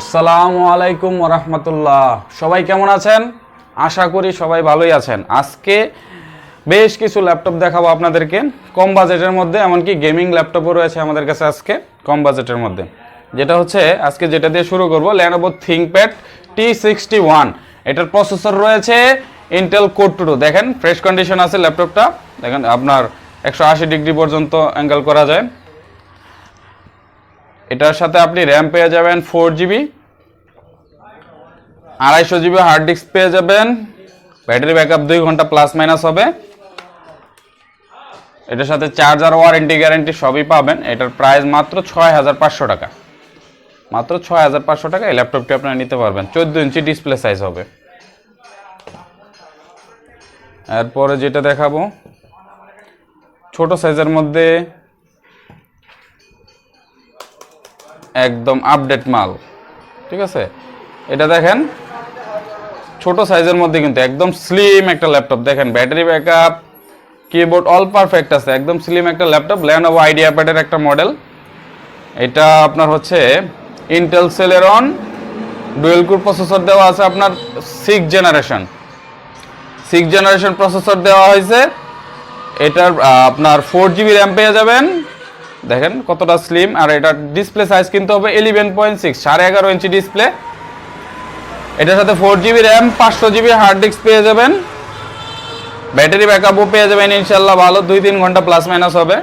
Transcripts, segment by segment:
আসসালামু আলাইকুম রহমতুল্লাহ। সবাই কেমন আছেন? আশা করি সবাই ভালোই আছেন। আজকে বেশ কিছু ল্যাপটপ দেখাবো আপনাদেরকে। কম বাজেটের মধ্যে, এমনকি গেমিং ল্যাপটপও রয়েছে আমাদের কাছে আজকে, কম বাজেটের মধ্যে। যেটা হচ্ছে, আজকে যেটা দিয়ে শুরু করব Lenovo ThinkPad T sixty one এটার প্রসেসর রয়েছে ইন্টেল কোড টু দেখেন ফ্রেশ কন্ডিশন আছে ল্যাপটপটা। দেখেন, আপনার একশো আশি ডিগ্রি পর্যন্ত অ্যাঙ্গেল করা যায়। এটার সাথে আপনি র্যাম পেয়ে যাবেন ফোর জিবি আড়াইশো জিবি হার্ড ডিস্ক পেয়ে যাবেন। ব্যাটারি ব্যাকআপ দুই ঘণ্টা প্লাস মাইনাস হবে। এটার সাথে চার্জার ওয়ারেন্টি গ্যারেন্টি সবই পাবেন। এটার প্রাইস মাত্র ছয় হাজার পাঁচশো টাকা। মাত্র ছয় হাজার পাঁচশো টাকা এই ল্যাপটপটি আপনারা নিতে পারবেন। চোদ্দ ইঞ্চি ডিসপ্লে সাইজ হবে। এরপরে যেটা দেখাবো, ছোট সাইজের মধ্যে একদম আপডেট মাল। ঠিক আছে? এটা দেখেন, ছোট সাইজের মধ্যে কিন্তু একদম স্লিম একটা ল্যাপটপ দেখেন battery backup keyboard all perfect আছে। একদম স্লিম একটা ল্যাপটপ ল্যানোভো আইডিয়া প্যাডের একটা মডেল এটা আপনার হচ্ছে Intel Celeron dual core processor দেওয়া আছে আপনার six generation six generation processor দেওয়া হয়েছে। এটার আপনার ফোর জিবি র্যাম পেয়ে যাবেন। দেখেন কতটা স্লিম আর এটার ডিসপ্লে সাইজ কিন্তু হবে ইলেভেন পয়েন্ট সিক্স সাড়ে এগারো ইঞ্চি ডিসপ্লে এটার সাথে ফোর জিবি র্যাম পাঁচশো জিবি হার্ড ডিস্ক পেয়ে যাবেন। ব্যাটারি ব্যাকআপও পেয়ে যাবেন ইনশাল্লাহ ভালো, দুই তিন ঘণ্টা প্লাস মাইনাস হবে।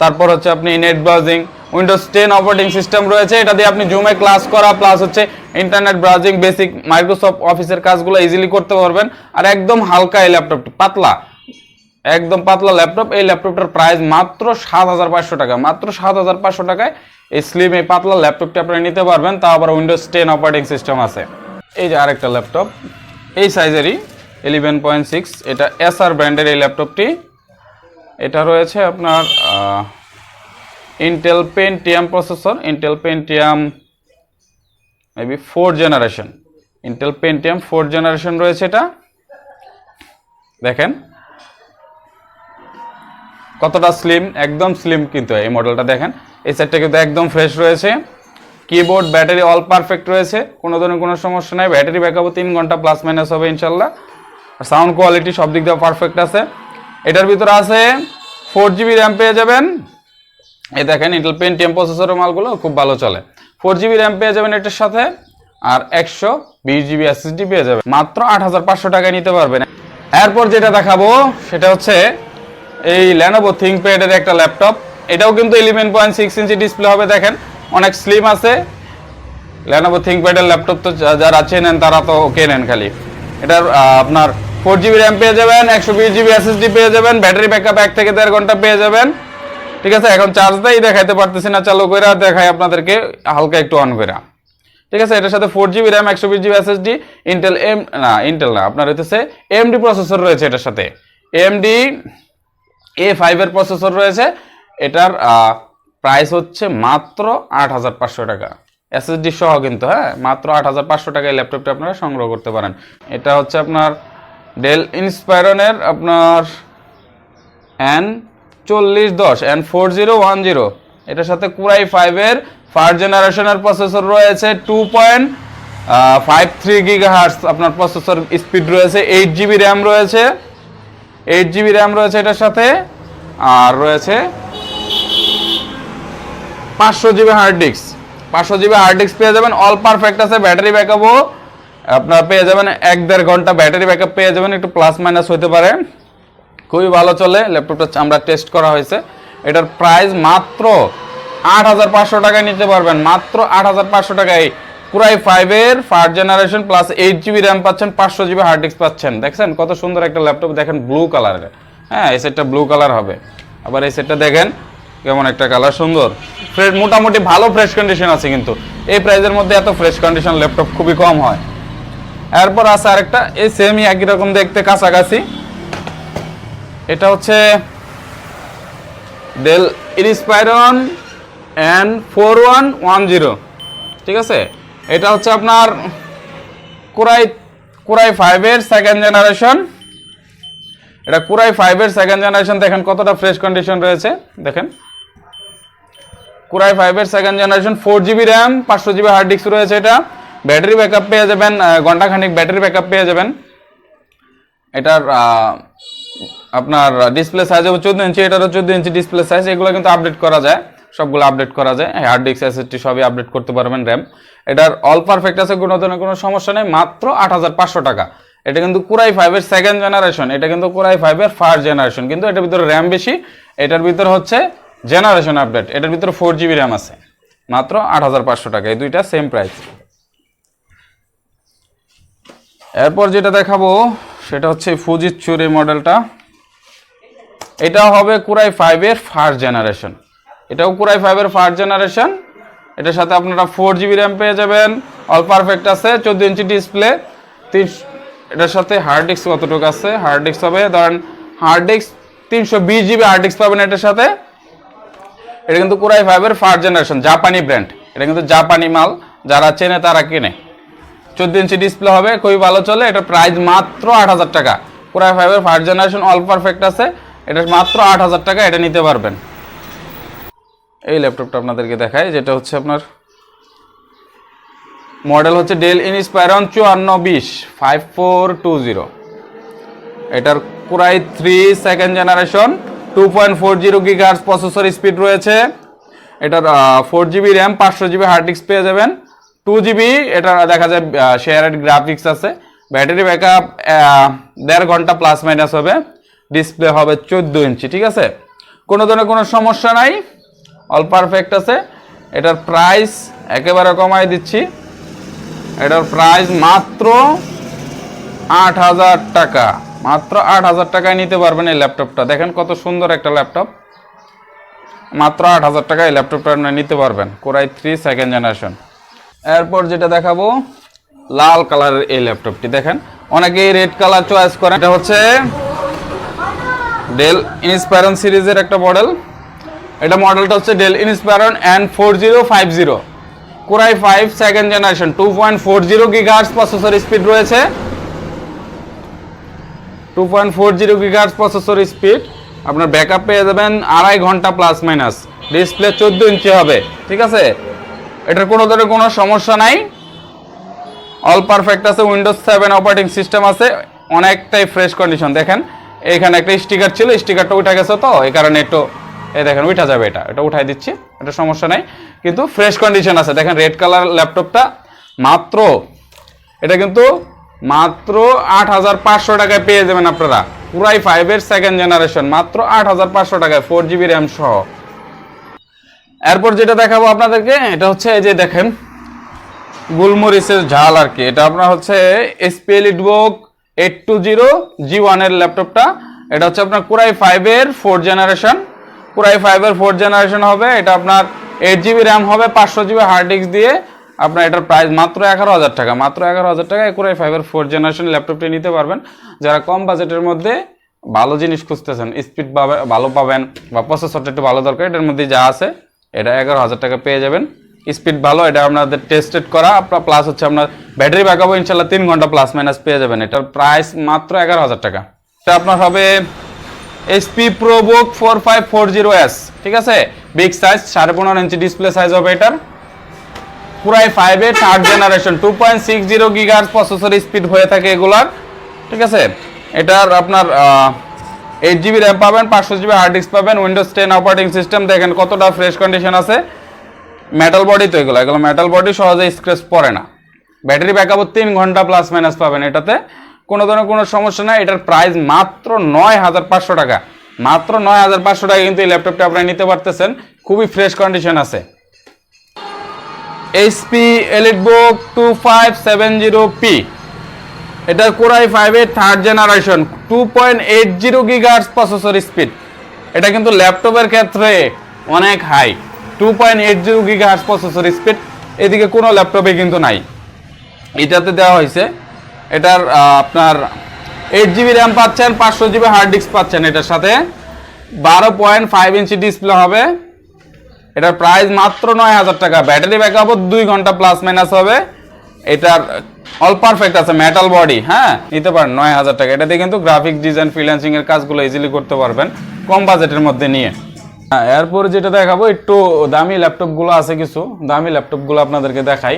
তারপর হচ্ছে আপনি net browsing Windows ten operating system রয়েছে, এটা দিয়ে আপনি জুমে ক্লাস করা প্লাস হচ্ছে ইন্টারনেট ব্রাউজিং বেসিক মাইক্রোসফট অফিসের কাজগুলো ইজিলি করতে পারবেন। আর একদম হালকা এই ল্যাপটপটি পাতলা। একদম পাতলা ল্যাপটপ। এই ল্যাপটপটার প্রাইস মাত্র সাত হাজার পাঁচশো টাকা। মাত্র সাত হাজার পাঁচশো টাকায় এই স্লিম এই পাতলা ল্যাপটপটি আপনারা নিতে পারবেন। তা আবার উইন্ডোজ টেন অপারেটিং সিস্টেম আছে। এই যে আরেকটা ল্যাপটপ। এই সাইজেরই ইলেভেন পয়েন্ট সিক্স এটা এসআর ব্র্যান্ডের এই ল্যাপটপটি। এটা রয়েছে আপনার Intel Pentium processor Intel Pentium maybe four generation Intel Pentium four generation রয়েছে এটা। দেখেন। কতটা স্লিম একদম স্লিম কিন্তু এই মডেলটা দেখেন। এই সেটটা কিন্তু একদম ফ্রেশ রয়েছে। কিবোর্ড ব্যাটারি অল পারফেক্ট রয়েছে। কোনো ধরনের কোনো সমস্যা নাই। ব্যাটারি ব্যাকআপও তিন ঘণ্টা প্লাস মাইনাস হবে ইনশাল্লাহ। সাউন্ড কোয়ালিটি সব দিক দিয়ে পারফেক্ট আছে। এটার ভিতরে আছে ফোর জিবি র্যাম পেয়ে যাবেন। এই দেখেন ইন্টেল পেন্টিএম প্রসেসরের মালগুলো খুব ভালো চলে। ফোর জিবি র্যাম পেয়ে যাবেন এটার সাথে। আর একশো বিশ জিবি এসএসডি পেয়ে যাবেন। মাত্র আট হাজার পাঁচশো টাকায় নিতে পারবেন। এরপর যেটা দেখাবো, সেটা হচ্ছে এই ল্যানোভো থিঙ্কপ্যাডের একটা ল্যাপটপ এটাও কিন্তু eleven point six inch display হবে, দেখেন। অনেক স্লিম আছে। ল্যানোভো থিঙ্কপ্যাডের ল্যাপটপ তো যারা চেনেন, তারা তো কেনেন খালি। এটার আপনার ফোর জিবি র্যাম পেয়ে যাবেন, একশো বিশ জিবি এসএসডি পেয়ে যাবেন ব্যাটারি ব্যাকআপ এক থেকে দেড় ঘণ্টা পেয়ে যাবেন। ঠিক আছে, এখন চার্জ দেই, দেখাইতে পারতেছি না, চালু করে দেখাই আপনাদেরকে, হালকা একটু অন করে ঠিক আছে, এটার সাথে ফোর জিবি র্যাম একশো বিশ জিবি এসএসডি ইন্টেল এম না ইন্টেল না, আপনার হইতেছে এমডি প্রসেসর রয়েছে এটার সাথে। এমডি এ ফাইভের প্রসেসর রয়েছে। এটার প্রাইস হচ্ছে মাত্র আট হাজার পাঁচশো টাকা। এসএসডি সহ কিন্তু হ্যাঁ? মাত্র আট হাজার পাঁচশো টাকায় ল্যাপটপটা আপনারা সংগ্রহ করতে পারেন। এটা হচ্ছে আপনার ডেল ইন্সপায়রনের আপনার এন চল্লিশ দশ N four zero one zero এটার সাথে কুরাই ফাইভের ফার্স্ট জেনারেশনের প্রসেসর রয়েছে। Two point five three gigahertz আপনার প্রসেসর স্পিড রয়েছে। এইট জিবি র্যাম রয়েছে। এইট জিবি র্যাম রয়েছে এটার সাথে, আর রয়েছে পাঁচশো জিবি হার্ড ডিস্ক পাঁচশো জিবি হার্ড ডিস্ক পেয়ে যাবেন অল পারফেক্ট আছে ব্যাটারি ব্যাকআপও আপনার পেয়ে যাবেন এক দেড় ঘণ্টা ব্যাটারি ব্যাকআপ পেয়ে যাবেন, একটু প্লাস মাইনাস হতে পারে। খুবই ভালো চলে, ল্যাপটপটা আমরা টেস্ট করা হয়েছে। এটার প্রাইস মাত্র আট হাজার পাঁচশো টাকায় নিতে পারবেন, মাত্র আট হাজার পাঁচশো টাকায়। পুরাই ফাইভের first generation plus eight GB RAM পাচ্ছেন, পাঁচশো জিবি হার্ড ডিস্ক পাচ্ছেন। দেখছেন? কত সুন্দর একটা ল্যাপটপ দেখেন ব্লু কালারের হ্যাঁ এই সেটটা ব্লু কালার হবে। আবার এই সেটটা দেখেন, কেমন একটা কালার সুন্দর। ফ্রেশ মোটামুটি ভালো ফ্রেশ কন্ডিশন আছে কিন্তু। এই প্রাইসের মধ্যে এত ফ্রেশ কন্ডিশন ল্যাপটপ খুবই কম হয়। এরপর আছে আরেকটা, এই সেমই একই রকম দেখতে, কাছাকাছি। এটা হচ্ছে Dell Inspiron N four one one zero ঠিক আছে? এটা হচ্ছে আপনার কুরাই কুরাই ফাইভের সেকেন্ড জেনারেশন এটা কুরাই ফাইভের সেকেন্ড জেনারেশন দেখেন কতটা ফ্রেশ কন্ডিশন রয়েছে। দেখেন। কুরাই ফাইভের second generation four GB RAM পাঁচশো জিবি হার্ড ডিস্ক রয়েছে এটা। ব্যাটারি ব্যাকআপ পেয়ে যাবেন ঘন্টাখানিক ব্যাটারি ব্যাকআপ পেয়ে যাবেন। এটার আপনার ডিসপ্লে সাইজ চোদ্দ ইঞ্চি এটারও চোদ্দ ইঞ্চি ডিসপ্লে সাইজ এগুলো কিন্তু আপডেট করা যায়। সবগুলো আপডেট করা যায়। হার্ড ডিস্ক এসএসটি সবই আপডেট করতে পারবেন র্যাম এটার অল পারফেক্ট আছে, কোনো ধরনের কোনো সমস্যা নেই, মাত্র আট হাজার পাঁচশো টাকা। এটা কিন্তু কুরাই ফাইভের সেকেন্ড জেনারেশন এটা কিন্তু কুরাই ফাইভের ফার্স্ট জেনারেশন কিন্তু এটার ভিতরে র্যাম বেশি, এটার ভিতরে হচ্ছে জেনারেশন আপডেট এটার ভিতরে ফোর জিবি র্যাম আছে। মাত্র আট হাজার পাঁচশো টাকা, এই দুইটা সেম প্রাইস এরপর যেটা দেখাবো, সেটা হচ্ছে ফুজিৎসুর এই মডেলটা এটা হবে কুরাই ফাইভের ফার্স্ট জেনারেশন এটাও কুরাই ফাইভের ফার্স্ট জেনারেশন এটার সাথে আপনারা ফোর জিবি র্যাম পেয়ে যাবেন। অল পারফেক্ট আছে, চোদ্দ ইঞ্চি ডিসপ্লে তিন এটার সাথে হার্ড ডিস্ক কতটুকু আছে? হার্ড ডিস্ক হবে, ধরেন হার্ড ডিস্ক তিনশো বিশ জিবি হার্ড ডিস্ক পাবেন এটার সাথে। এটা কিন্তু কুরাই ফাইভের ফার্স্ট জেনারেশন জাপানি ব্র্যান্ড এটা কিন্তু জাপানি মাল, যারা চেনে তারা কেনে। চোদ্দ ইঞ্চি ডিসপ্লে হবে, খুবই ভালো চলে। এটা প্রাইস মাত্র আট হাজার টাকা। পুরাই ফাইভের ফার্স্ট জেনারেশন অল পারফেক্ট আছে। এটা মাত্র আট হাজার টাকা এটা নিতে পারবেন। এই ল্যাপটপটা আপনাদেরকে দেখাই, যেটা হচ্ছে আপনার মডেল হচ্ছে ডেল ইনস্পায়রন চুয়ান্ন বিশ ফাইভ ফোর টু জিরো এটার core i three second generation two point four zero gigahertz processor speed রয়েছে। এটার ফোর জিবি র্যাম পাঁচশো জিবি হার্ড ডিস্ক পেয়ে যাবেন। টু জিবি এটা দেখা যায় শেয়ারেড গ্রাফিক্স আছে। ব্যাটারি ব্যাকআপ দেড় ঘণ্টা প্লাস মাইনাস হবে। ডিসপ্লে হবে চোদ্দ ইঞ্চি, ঠিক আছে? কোনো ধরনের কোনো সমস্যা নাই। অল পারফেক্ট আছে। এটার প্রাইস একেবারে কমাই দিচ্ছি। এটার প্রাইস মাত্র আট হাজার টাকা। মাত্র আট হাজার টাকায় নিতে পারবেন এই ল্যাপটপটা দেখেন কত সুন্দর একটা ল্যাপটপ মাত্র আট হাজার টাকায় এই ল্যাপটপটা আপনি নিতে পারবেন। কোরাই থ্রি সেকেন্ড জেনারেশন এরপর যেটা দেখাবো, লাল কালারের এই ল্যাপটপটি দেখেন, অনেকেই রেড কালার চয়েস করেন। এটা হচ্ছে ডেল ইনস্পায়রন সিরিজের একটা মডেল এটা মডেলটা হচ্ছে Dell Inspiron N four zero five zero core i five second generation two point four zero gigahertz processor speed রয়েছে। Two point four zero gigahertz processor speed আপনার ব্যাকআপ পেয়ে যাবেন আড়াই ঘণ্টা প্লাস মাইনাস ডিসপ্লে চোদ্দ ইঞ্চি হবে, ঠিক আছে? এটার কোনো ধরনের কোনো সমস্যা নাই। অল পারফেক্ট আছে উইন্ডোজ সেভেন অপারেটিং সিস্টেম আছে, অনেকটাই ফ্রেশ কন্ডিশন দেখেন, এখানে একটা স্টিকার ছিল স্টিকারটা উঠে গেছে তো, এই কারণে একটু এই দেখেন, উঠা যাবে এটা। এটা উঠাই দিচ্ছি, এটা সমস্যা নাই। কিন্তু ফ্রেশ কন্ডিশন আছে। দেখেন রেড কালার ল্যাপটপটা মাত্র, এটা কিন্তু মাত্র আট হাজার পাঁচশো টাকায় পেয়ে যাবেন আপনারা। পুরাই ফাইভের সেকেন্ড জেনারেশন মাত্র আট হাজার পাঁচশো টাকায় ফোর জিবি র্যাম সহ। এরপর যেটা দেখাবো আপনাদেরকে, এটা হচ্ছে এই যে দেখেন, গুলমরিচের ঝাল আর কি। এটা আপনার হচ্ছে HP EliteBook eight two zero G ওয়ানের ল্যাপটপটা এটা হচ্ছে আপনার কুরাই ফাইভের ফোর জেনারেশন কুরাই ফাইভের ফোর জেনারেশন হবে, এটা আপনার এইট জিবি র্যাম হবে, পাঁচশো জিবি হার্ড ডিস্ক দিয়ে আপনার এটার প্রাইস মাত্র এগারো হাজার টাকা, মাত্র এগারো হাজার টাকা কুরাই ফাইভের ফোর জেনারেশন ল্যাপটপটি নিতে পারবেন। যারা কম বাজেটের মধ্যে ভালো জিনিস খুঁজতেছেন স্পিড পাবে, ভালো পাবেন বা প্রসেসরটা একটু ভালো দরকার, এটার মধ্যে যা আছে, এটা এগারো হাজার টাকা পেয়ে যাবেন। স্পিড ভালো, এটা আপনাদের টেস্টেড করা, আপনার প্লাস হচ্ছে আপনার ব্যাটারি ব্যাকআপ ইনশাল্লাহ তিন ঘণ্টা প্লাস মাইনাস পেয়ে যাবেন, এটার প্রাইস মাত্র এগারো হাজার টাকা। এটা আপনার হবে HP ProBook four five four zero S ঠিক আছে? বিগ সাইজ সাড়ে পনেরো ইঞ্চি ডিসপ্লে সাইজ হবে এটার। পুরাই ফাইভে third generation two point six zero গিগার processor speed হয়ে থাকে এগুলার, ঠিক আছে? এটার আপনার এইট জিবি র্যাম পাবেন, পাঁচশো জিবি হার্ড ডিস্ক পাবেন উইন্ডোজ টেন অপারেটিং সিস্টেম দেখেন কতটা ফ্রেশ কন্ডিশন আছে। মেটাল বডি তো এগুলো এগুলো মেটাল বডি সহজে স্ক্রেচ পড়ে না। ব্যাটারি ব্যাকআপও তিন ঘণ্টা প্লাস মাইনাস পাবেন এটাতে। কোনো ধরনের কোনো সমস্যা নাই। এটার প্রাইস মাত্র নয় হাজার পাঁচশো টাকা। মাত্র নয় হাজার পাঁচশো টাকা কিন্তু এই ল্যাপটপটা আপনারা নিতে পারতেছেন। খুবই ফ্রেশ কন্ডিশন আছে। HP EliteBook two five seven zero P এটা কোরাই ফাইভের third generation two point eight zero gigahertz processor speed এটা কিন্তু ল্যাপটপের ক্ষেত্রে অনেক high two point eight zero gigahertz processor speed এদিকে কোনো ল্যাপটপে কিন্তু নাই। এটাতে দেওয়া হয়েছে এটার আপনার এইট জিবি র্যাম পাচ্ছেন, পাঁচশো জিবি হার্ড ডিস্ক পাচ্ছেন এটার সাথে। বারো পয়েন্ট ফাইভ ইঞ্চি ডিসপ্লে হবে। এটার প্রাইস মাত্র নয় হাজার টাকা। ব্যাটারি ব্যাকআপও দুই ঘণ্টা প্লাস মাইনাস হবে। এটার অল পারফেক্ট আছে মেটাল বডি হ্যাঁ? নিতে পারেন, নয় হাজার টাকা। এটাতে কিন্তু গ্রাফিক ডিজাইন ফ্রিল্যান্সিং এর কাজগুলো ইজিলি করতে পারবেন, কম বাজেটের মধ্যে নিয়ে। হ্যাঁ এরপর যেটা দেখাবো, একটু দামি ল্যাপটপগুলো আছে কিছু। দামি ল্যাপটপগুলো আপনাদেরকে দেখাই।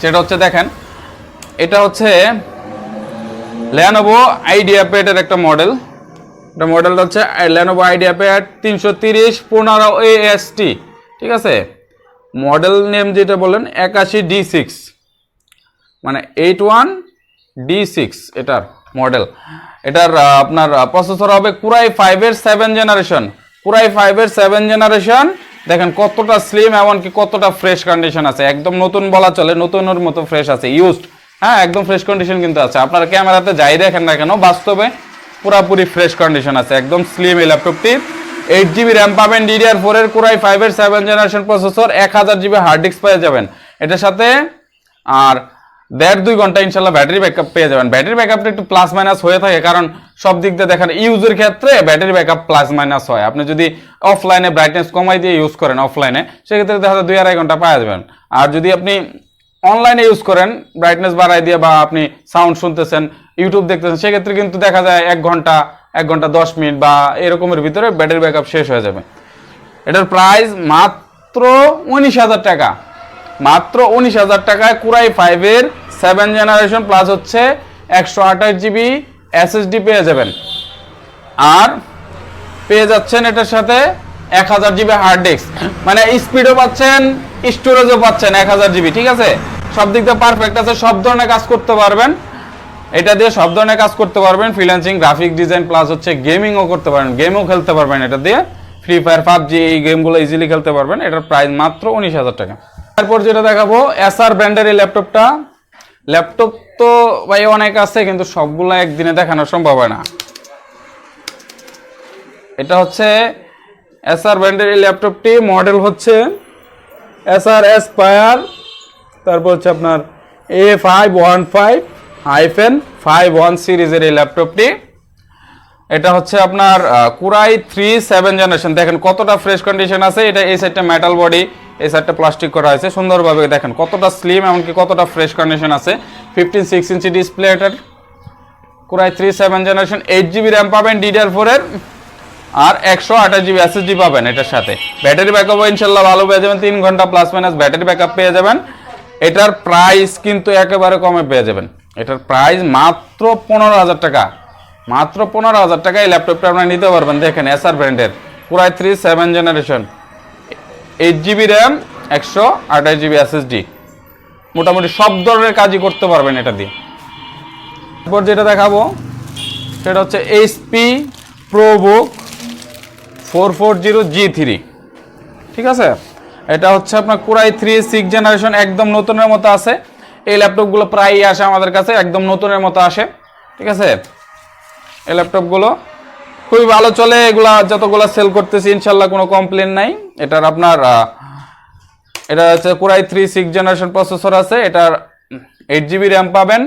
সেটা হচ্ছে, দেখেন এটা হচ্ছে ল্যানোভো আইডিয়া প্যাডের একটা মডেল এটা মডেলটা হচ্ছে ল্যানোভো আইডিয়া প্যাড তিনশো তিরিশ পনেরো এএসটি ঠিক আছে? মডেল নেম যেটা বলেন একাশি ডি সিক্স মানে এইট ওয়ান ডি সিক্স এটার মডেল এটার আপনার প্রসেসর হবে কুরাই ফাইভের সেভেন জেনারেশন কুরাই ফাইভের সেভেন জেনারেশন দেখেন কতটা স্লিম এমনকি কতটা ফ্রেশ কন্ডিশন আছে। একদম নতুন বলা চলে, নতুনের মতো ফ্রেশ আছে ইউজড হ্যাঁ একদম ফ্রেশ কন্ডিশন কিন্তু আছে। আপনার ক্যামেরাতে যাই দেখেন না কেন, বাস্তবে পুরাপুরি ফ্রেশ কন্ডিশন আছে। একদম স্লিম এই ল্যাপটপটি এইট জিবি র্যাম পাবেন ডিডিআর ফোর এর কুরাই ফাইভের সেভেন জেনারেশন প্রসেসর এক হাজার জিবি হার্ড ডিস্ক পেয়ে যাবেন। এটার সাথে আর দেড় দুই ঘণ্টা ইনশাল্লাহ ব্যাটারি ব্যাকআপ পেয়ে যাবেন। ব্যাটারি ব্যাকআপটা একটু প্লাস মাইনাস হয়ে থাকে, কারণ সব দিক দিয়ে দেখেন ইউজের ক্ষেত্রে ব্যাটারি ব্যাকআপ প্লাস মাইনাস হয়। আপনি যদি অফলাইনে ব্রাইটনেস কমাই দিয়ে ইউজ করেন অফলাইনে সেক্ষেত্রে দেখা যায় দুই আড়াই ঘণ্টা পাওয়া যাবেন। আর যদি আপনি অনলাইনে ইউজ করেন ব্রাইটনেস বাড়াই দিয়ে বা আপনি সাউন্ড শুনতেছেন ইউটিউব দেখতেছেন, সেক্ষেত্রে কিন্তু দেখা যায় এক ঘণ্টা এক ঘণ্টা দশ মিনিট বা এরকমের ভিতরে ব্যাটারি ব্যাকআপ শেষ হয়ে যাবে। এটার প্রাইস মাত্র উনিশ হাজার টাকা। মাত্র উনিশ হাজার টাকায় কুরাই ফাইভের সেভেন জেনারেশন প্লাস হচ্ছে একশো আঠাশ জিবি এসএসডি পেয়ে যাবেন। আর পেয়ে যাচ্ছেন এটার সাথে এক হাজার জিবি হার্ড ডিস্ক মানে স্পিডও পাচ্ছেন স্টোরেজও পাচ্ছেন এক হাজার জিবি ঠিক আছে? সব দিক দিয়ে পারফেক্ট আছে, সব ধরনের কাজ করতে পারবেন। এটা দিয়ে সব ধরনের কাজ করতে পারবেন। ফ্রিল্যান্সিং গ্রাফিক ডিজাইন প্লাস হচ্ছে গেমিংও করতে পারবেন। গেমও খেলতে পারবেন এটা দিয়ে। ফ্রি ফায়ার পাবজি, এই গেমগুলো ইজিলি খেলতে পারবেন। এটার প্রাইস মাত্র উনিশ হাজার টাকা। তারপর যেটা দেখাবো এসআর ব্র্যান্ডের এই ল্যাপটপটা ল্যাপটপ তো ভাই অনেক আছে, কিন্তু সবগুলো একদিনে দেখানো সম্ভব হয় না। এটা হচ্ছে এসআর ব্র্যান্ডের এই ল্যাপটপটি মডেল হচ্ছে এসআর এসপায়ার তারপর হচ্ছে আপনার A five one five hyphen five one সিরিজের এই ল্যাপটপটি। এটা হচ্ছে আপনার কুরাই থ্রি সেভেন জেনারেশন দেখেন কতটা ফ্রেশ কন্ডিশন আছে। এটা এই সাইডটা মেটাল বডি এই সাইডটা প্লাস্টিক করা হয়েছে। সুন্দরভাবে দেখেন কতটা স্লিম এমনকি কতটা ফ্রেশ কন্ডিশন আছে। ফিফটিন সিক্স ইঞ্চি ডিসপ্লে এটার। Core i three seven generation eight GB RAM পাবেন ডিডিআর ফোরের আর একশো আঠাশ জিবি এসএসডি পাবেন এটার সাথে। ব্যাটারি ব্যাকআপ ইনশাল্লাহ ভালো পেয়ে যাবেন। তিন ঘণ্টা প্লাস মাইনাস ব্যাটারি ব্যাকআপ পেয়ে যাবেন। এটার প্রাইস কিন্তু একেবারে কমে পেয়ে যাবেন। এটার প্রাইস মাত্র পনেরো হাজার টাকা। মাত্র পনেরো হাজার টাকা এই ল্যাপটপটা আপনারা নিতে পারবেন। দেখেন এসআর ব্র্যান্ডের পুরাই three seven generation eight GB RAM একশো আঠাশ জিবি এসএসডি মোটামুটি সব ধরনের কাজই করতে পারবেন এটা দিয়ে। তারপর যেটা দেখাবো, সেটা হচ্ছে HP ProBook four four zero G three ঠিক আছে? এটা হচ্ছে আপনার কুরাই থ্রি সিক্স জেনারেশন একদম নতুনের মতো আছে। এই ল্যাপটপগুলো প্রায়ই আসে আমাদের কাছে, একদম নতুনের মতো আসে। ঠিক আছে? এই ল্যাপটপগুলো খুবই ভালো চলে, এগুলা যতগুলো সেল করতেছি, ইনশাল্লাহ কোনো কমপ্লেন নাই। এটার আপনার এটা হচ্ছে core i three six generation processor আছে, এটার এইট জিবি র্যাম পাবেন,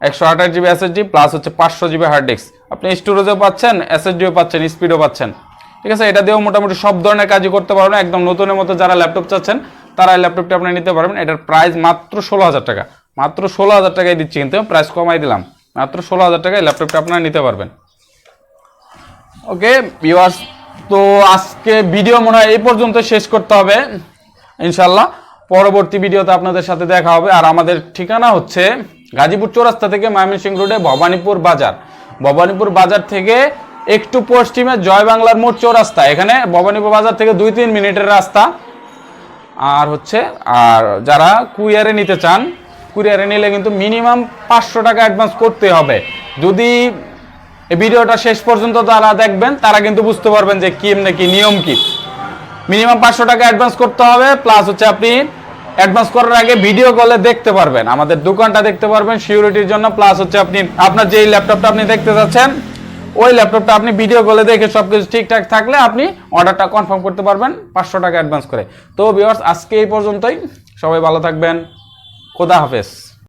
একশো আঠাশ জিবি এসএসডি প্লাস হচ্ছে পাঁচশো জিবি হার্ড ডিস্ক আপনি স্টোরেজও পাচ্ছেন এসএসডিও পাচ্ছেন স্পিডও পাচ্ছেন। ঠিক আছে, এটা দিয়েও মোটামুটি সব ধরনের কাজই করতে পারবেন। একদম নতুনের মতো যারা ল্যাপটপ চাচ্ছেন, তারা এই ল্যাপটপটি আপনি নিতে পারবেন। এটার প্রাইস মাত্র ষোলো হাজার টাকা। মাত্র ষোলো হাজার টাকায় দিচ্ছি কিন্তু প্রাইস কমাই দিলাম। মাত্র ষোলো হাজার টাকায় ল্যাপটপটা আপনারা নিতে পারবেন। ওকে ভিউয়ার্স তো আজকে ভিডিও মনে হয় এই পর্যন্ত শেষ করতে হবে ইনশাল্লাহ পরবর্তী ভিডিওতে আপনাদের সাথে দেখা হবে। আর আমাদের ঠিকানা হচ্ছে গাজীপুর চৌরাস্তা থেকে ময়মনসিংহ রোডে ভবানীপুর বাজার। ভবানীপুর বাজার থেকে একটু পশ্চিমে জয় বাংলার মোড় চৌরাস্তা। এখানে ভবানীপুর বাজার থেকে দুই তিন মিনিটের রাস্তা। আর হচ্ছে, আর যারা কুরিয়ারে নিতে চান, কুরিয়ারে নিলে কিন্তু মিনিমাম পাঁচশো টাকা অ্যাডভান্স করতে হবে। যদি ভিডিওটা শেষ পর্যন্ত তারা দেখবেন, তারা কিন্তু বুঝতে পারবেন যে কি এমনি কি, নিয়ম কি। মিনিমাম পাঁচশো টাকা অ্যাডভান্স করতে হবে প্লাস হচ্ছে আপনি অ্যাডভান্স করার আগে ভিডিও কলে দেখতে পারবেন। আমাদের দোকানটা দেখতে পারবেন সিকিউরিটির জন্য প্লাস হচ্ছে আপনি, আপনার যেই ল্যাপটপটা আপনি দেখতে যাচ্ছেন ওই ল্যাপটপটা আপনি ভিডিও কলে দেখে সব কিছু ঠিকঠাক থাকলে আপনি অর্ডারটা কনফার্ম করতে পারবেন পাঁচশো টাকা অ্যাডভান্স করে। তো বিওয়ার্স আজকে এই পর্যন্তই। সবাই ভালো থাকবেন। খোদা হাফেজ।